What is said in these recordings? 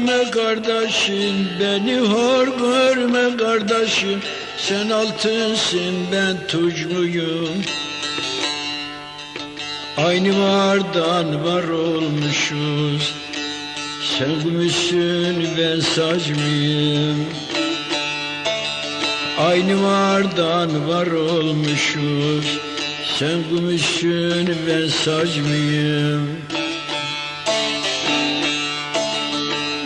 görme kardeşim Beni hor görme kardeşim. Sen altınsın ben tuzluyum. Aynı vardan var olmuşuz. Sen gümüşsün ben saç mıyım? Aynı vardan var olmuşuz. Sen gümüşsün ben saç mıyım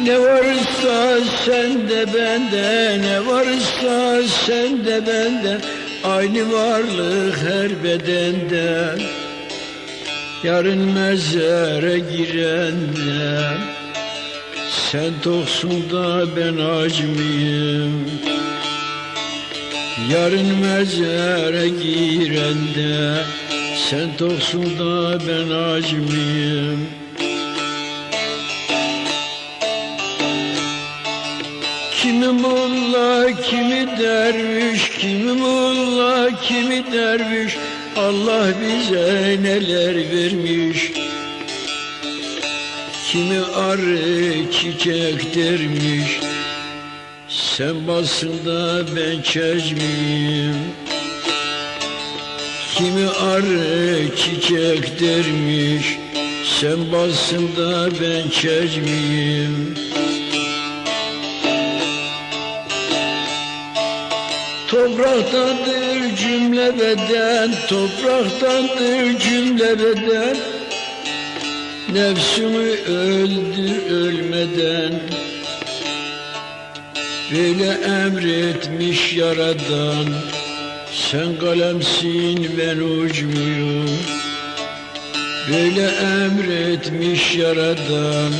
Ne varsa sende bende Ne varsa sende bende. Aynı varlık her bedende. Yarın mezara girende Sen toksun da ben aç mıyım? Yarın mezara girende Sen toksun da ben aç Kimi mulla, kimi derviş, kimi mulla, kimi derviş. Allah bize neler vermiş. Kimi arı çiçek dermiş. Sen basında ben çeşmiyim Kimi arı çiçek dermiş. Sen basında ben çeşmiyim Topraktandır cümle beden, topraktandır cümle beden Nefsimi öldür ölmeden. Böyle emretmiş yaradan. Sen kalemsin ben ucmuyum. Böyle emretmiş yaradan.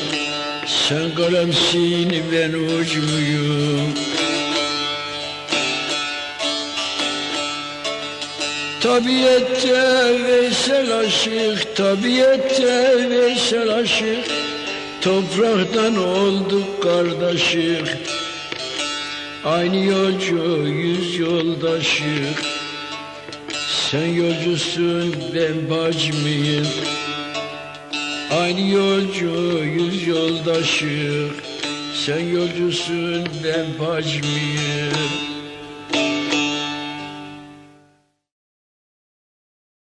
Sen kalemsin ben ucmuyum Tabiette Veysel aşık, tabiette Veysel aşık. Topraktan olduk kardeşik. Aynı yolcu yüz yoldaşık. Sen yolcusun ben bacmıyım Aynı yolcu yüz yoldaşık. Sen yolcusun ben bacmıyım